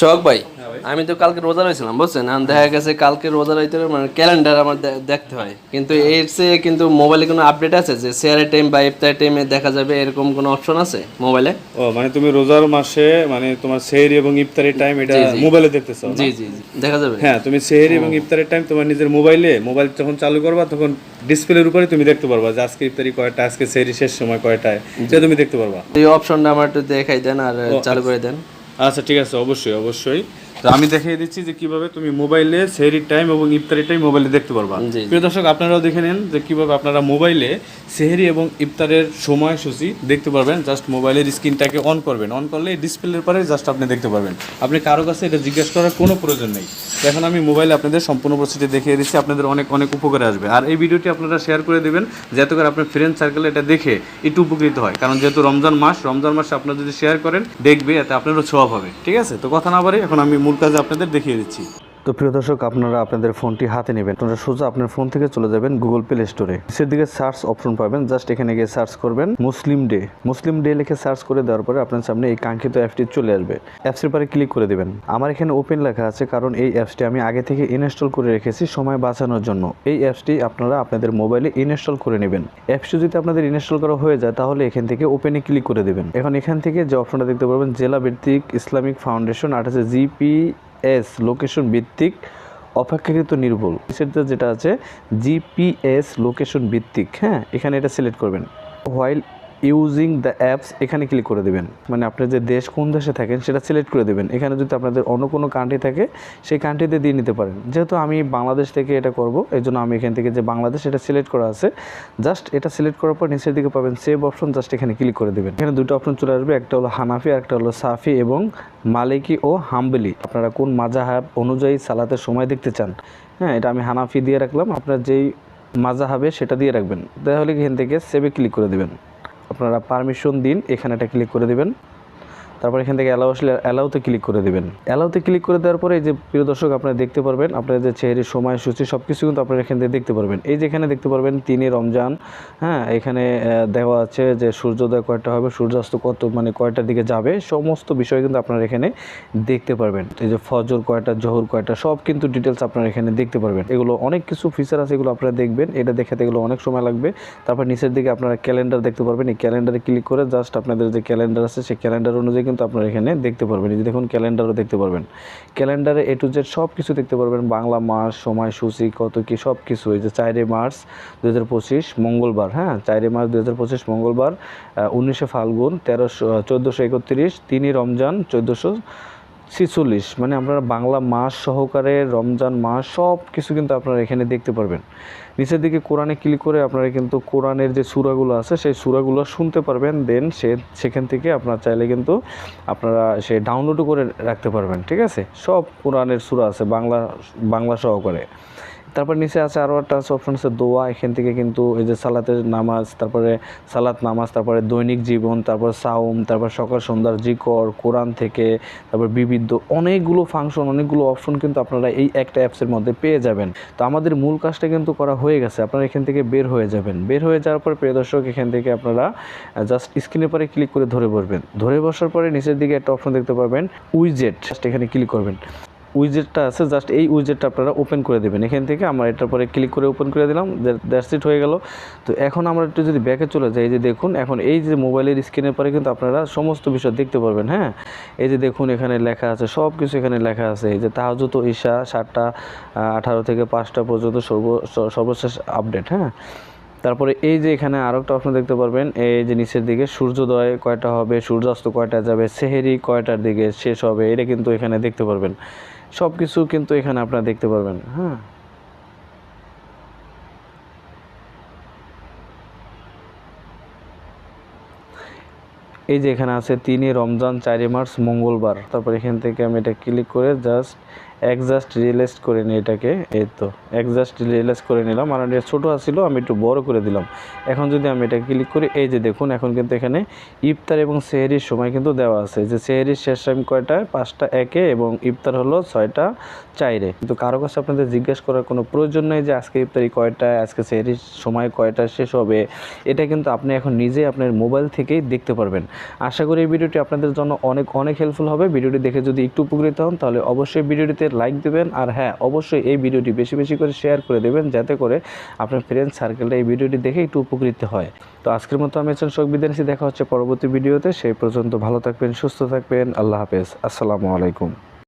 শখ ভাই আমি তো কালকে রোজা রয়েছিলাম বুঝছেন? এখন দেখা গেছে কালকে রোজা রইতে মানে ক্যালেন্ডার আমার দেখতে হয়। কিন্তু এর চেয়ে কিন্তু মোবাইলে কোনো আপডেট আছে যে শেয়ারের টাইম বা ইফতারের টাইমে দেখা যাবে এরকম কোনো অপশন আছে মোবাইলে ও মানে তুমি রোজার মাসে মানে তোমার সেহরি এবং ইফতারের টাইম এটা মোবাইলে দেখতেছো? জি জি জি। দেখা যাবে। হ্যাঁ তুমি সেহরি এবং ইফতারের টাইম তোমার নিজের মোবাইলে মোবাইল যখন চালু করবা তখন ডিসপ্লের উপরে তুমি দেখতে পারবা যে আজকে ইফতারি কয়টা আজকে সেহরি শেষ সময় কয়টায়। সেটা তুমি দেখতে পারবা। এই অপশনটা আমার একটু দেখাই দেন আর চালু করে দেন। আচ্ছা ঠিক আছে অবশ্যই অবশ্যই। তো আমি দেখিয়ে দিচ্ছি যে কীভাবে তুমি মোবাইলে সেহরির টাইম এবং ইফতারির টাইম মোবাইলে দেখতে পারবা। প্রিয় দর্শক আপনারাও দেখে নেন যে কীভাবে আপনারা মোবাইলে সেহরি এবং ইফতারের সময়সূচি দেখতে পারবেন। জাস্ট মোবাইলের স্ক্রিনটাকে অন করবেন। অন করলে ডিসপ্লের পরে জাস্ট আপনি দেখতে পারবেন। আপনি কারও কাছে এটা জিজ্ঞেস করার কোনো প্রয়োজন নেই। এখন আমি মোবাইলে আপনাদের সম্পূর্ণ প্রসেসটি দেখিয়ে দিচ্ছি। আপনাদের অনেক অনেক উপকারে আসবে। আর এই ভিডিওটি আপনারা শেয়ার করে দেবেন, যাতে করে আপনার ফ্রেন্ড সার্কেলে এটা দেখে একটু উপকৃত হয়। কারণ যেহেতু রমজান মাস, রমজান মাসে আপনারা যদি শেয়ার করেন, দেখবে এতে আপনারও ছোঁয়া হবে। ঠিক আছে? তো কথা না বাড়ি এখন আমি মূল কাজে আপনাদের দেখিয়ে দিচ্ছি। তো প্রিয় দর্শক, আপনারা আপনাদের ফোনটি হাতে নেবেন। আপনারা সোজা আপনার ফোন থেকে চলে যাবেন গুগল প্লে স্টোরে নিচের দিকে সার্চ অপশন পাবেন, জাস্ট এখানে গিয়ে সার্চ করবেন মুসলিম ডে। মুসলিম ডে লিখে সার্চ করে দেওয়ার পরে আপনার সামনে এই কাঙ্ক্ষিত অ্যাপটি চলে আসবে। অ্যাপসের পরে ক্লিক করে দেবেন। আমার এখানে ওপেন লেখা আছে, কারণ এই অ্যাপসটি আমি আগে থেকে ইনস্টল করে রেখেছি সময় বাঁচানোর জন্য। এই অ্যাপসটি আপনারা আপনাদের মোবাইলে ইনস্টল করে নেবেন। অ্যাপসটি যদি আপনাদের ইনস্টল করা হয়ে যায়, তাহলে এখান থেকে ওপেনে ক্লিক করে দেবেন। এখন এখান থেকে যে অপশনটা দেখতে পারবেন, জেলা ভিত্তিক ইসলামিক ফাউন্ডেশন, আর আছে জিপিএস লোকেশন ভিত্তিক, অপেক্ষাকৃত নির্ভুল। সেটা যেটা আছে জিপিএস লোকেশন ভিত্তিক হ্যাঁ? এখানে এটা সিলেক্ট করবেন। হোয়াইল ইউজিং দ্য অ্যাপস এখানে ক্লিক করে দেবেন। মানে আপনার যে দেশ কোন দেশে থাকেন, সেটা সিলেক্ট করে দেবেন। এখানে যদি আপনাদের অন্য কোনো কান্ট্রি থাকে, সেই কান্ট্রিতে দিয়ে নিতে পারেন। যেহেতু আমি বাংলাদেশ থেকে এটা করব এই জন্য আমি এখান থেকে যে বাংলাদেশ, এটা সিলেক্ট করা আছে। জাস্ট এটা সিলেক্ট করার পর নিচের দিকে পাবেন সেভ অপশন জাস্ট এখানে ক্লিক করে দেবেন। এখানে দুটো অপশন চলে আসবে, একটা হলো হানাফি, আর একটা হলো সাফি এবং মালিকি ও হাম্বলি। আপনারা কোন মাজাহাব অনুযায়ী সালাতের সময় দেখতে চান? হ্যাঁ এটা আমি হানাফি দিয়ে রাখলাম। আপনার যেই মাজাহাবে সেটা দিয়ে রাখবেন। তাহলে এখান থেকে সেভে ক্লিক করে দেবেন। আপনারা পারমিশন দিন এখানে এটা ক্লিক করে দিবেন। তারপর এখান থেকে অ্যালাউ আসলে অ্যালাউতে ক্লিক করে দেবেন। অ্যালাউতে ক্লিক করে দেওয়ার পরে এই যে প্রিয় দর্শক আপনারা দেখতে পারবেন আপনার যে চেহারির সময়সূচি সব কিছু কিন্তু আপনারা এখান থেকে দেখতে পারবেন। এই যে এখানে দেখতে পারবেন তিনি রমজান হ্যাঁ এখানে দেওয়া আছে যে সূর্যোদয় কয়টা হবে, সূর্যাস্ত কত মানে কয়টার দিকে যাবে, সমস্ত বিষয় কিন্তু আপনারা এখানে দেখতে পারবেন। এই যে ফজর কয়টা, জহর কয়টা, সব কিন্তু ডিটেলস আপনারা এখানে দেখতে পারবেন। এগুলো অনেক কিছু ফিচার আছে, এগুলো আপনারা দেখবেন। এটা দেখাতে এগুলো অনেক সময় লাগবে। তারপর নিচের দিকে আপনারা ক্যালেন্ডার দেখতে পারবেন। এই ক্যালেন্ডারে ক্লিক করে জাস্ট আপনাদের যে ক্যালেন্ডার আছে, সেই ক্যালেন্ডার অনুযায়ী কিন্তু আপনারা এখানে দেখতে পারবেন। এই যে দেখুন, ক্যালেন্ডারও দেখতে পারবেন। ক্যালেন্ডারে এ টু জেড সব কিছু দেখতে পারবেন। বাংলা মাস, সময়, সূচি, কত কী সব কিছু এই যে চারে মার্চ দু হাজার পঁচিশ, মঙ্গলবার হ্যাঁ? চারে মার্চ দু হাজার পঁচিশ, মঙ্গলবার উনিশে ফাল্গুন, তেরোশো, চোদ্দোশো একত্রিশ, তিনই রমজান, চোদ্দোশো ছিচল্লিশ মানে আপনারা বাংলা মাস সহকারে, রমজান মাস সব কিছু কিন্তু আপনারা এখানে দেখতে পারবেন। নিচের দিকে কোরআনে ক্লিক করে আপনারা কিন্তু কোরআনের যে সুরাগুলো আছে, সেই সুরাগুলো শুনতে পারবেন দেন সে, সেখান থেকে আপনার চাইলে কিন্তু আপনারা সে ডাউনলোডও করে রাখতে পারবেন, ঠিক আছে? সব কোরআনের সুরা আছে বাংলা বাংলা সহকারে। তারপর নিচে আছে আরও একটা আছে অপশন আছে দোয়া, এখান থেকে কিন্তু এই যে সালাতের নামাজ, তারপরে সালাত নামাজ, তারপরে দৈনিক জীবন, তারপর সাউম তারপর সকাল সন্ধ্যার জিকর, কোরআন থেকে, তারপর বিবিধ অনেকগুলো ফাংশন অনেকগুলো অপশন কিন্তু আপনারা এই একটা অ্যাপসের মধ্যে পেয়ে যাবেন। তো আমাদের মূল কাজটা কিন্তু করা হয়ে গেছে, আপনারা এখান থেকে বের হয়ে যাবেন। বের হয়ে যাওয়ার পর প্রিয় দর্শক, এখান থেকে আপনারা জাস্ট স্ক্রিনের পরে ক্লিক করে ধরে বসবেন। ধরে বসার পরে নিচের দিকে একটা অপশন দেখতে পারবেন উইজেট জাস্ট এখানে ক্লিক করবেন। উইজেটটা আছে জাস্ট এই উইজেটটা আপনারা ওপেন করে দেবেন। এখান থেকে আমরা এটার পরে ক্লিক করে ওপেন করে দিলাম দ্যাটস ইট হয়ে গেল। তো এখন আমরা একটু যদি ব্যাকে চলে যাই, এই যে দেখুন, এখন এই যে মোবাইলের স্ক্রিনের পরে কিন্তু আপনারা সমস্ত বিষয় দেখতে পারবেন হ্যাঁ? এই যে দেখুন, এখানে লেখা আছে সব কিছু এখানে লেখা আছে। এই যে তাহাজুত ঈশা, সাতটা আঠারো থেকে পাঁচটা পর্যন্ত সর্ব সর্বশেষ আপডেট হ্যাঁ? তারপরে এই যে এখানে আরও একটা অপশন দেখতে পারবেন, এই যে নিচের দিকে সূর্যোদয় কয়টা হবে, সূর্যাস্ত কয়টা যাবে, সেহেরি কয়টার দিকে শেষ হবে, এটা কিন্তু এখানে দেখতে পারবেন। সব কিছু কিন্তু এখানে আপনারা দেখতে পারবেন হ্যাঁ। এই যে এখানে আছে তিনই রমজান, চারই মার্চ, মঙ্গলবার। তারপর এখান থেকে আমি এটা ক্লিক করে জাস্ট অ্যাডজাস্ট রিয়েলাইজ করে নিই এটাকে। এই তো অ্যাডজাস্ট রিয়েলাইজ করে নিলাম। আর এটা ছোটো আসছিল আমি একটু বড় করে দিলাম। এখন যদি আমি এটা ক্লিক করি, এই যে দেখুন, এখন কিন্তু এখানে ইফতার এবং সেহরির সময় কিন্তু দেওয়া আছে। যে সেহরির শেষ টাইম কয়টায় পাঁচটা, একে এবং ইফতার হলো ছয়টা, চাইরে। কিন্তু কারও কাছে আপনাদের জিজ্ঞেস করার কোনো প্রয়োজন নেই যে আজকে ইফতারি কয়টায় আজকে সেহরির সময় কয়টা, শেষ হবে। এটা কিন্তু আপনি এখন নিজেই আপনার মোবাইল থেকেই দেখতে পারবেন। আশা করি এই ভিডিওটি আপনাদের জন্য অনেক অনেক হেল্পফুল হবে। ভিডিওটি দেখে যদি একটু উপকৃত হন, তাহলে অবশ্যই ভিডিওটিতে লাইক দেবেন আর হ্যাঁ অবশ্যই এই ভিডিওটি বেশি বেশি করে শেয়ার করে দেবেন যাতে করে আপনার ফ্রেন্ড সার্কেলটা এই ভিডিওটি দেখে একটু উপকৃত হয়। তো আজকের মতো আমি একজন শোক বিদ্যার্থী দেখা হচ্ছে পরবর্তী ভিডিওতে। সেই পর্যন্ত ভালো থাকবেন, সুস্থ থাকবেন। আল্লাহ হাফেজ। আসসালামু আলাইকুম।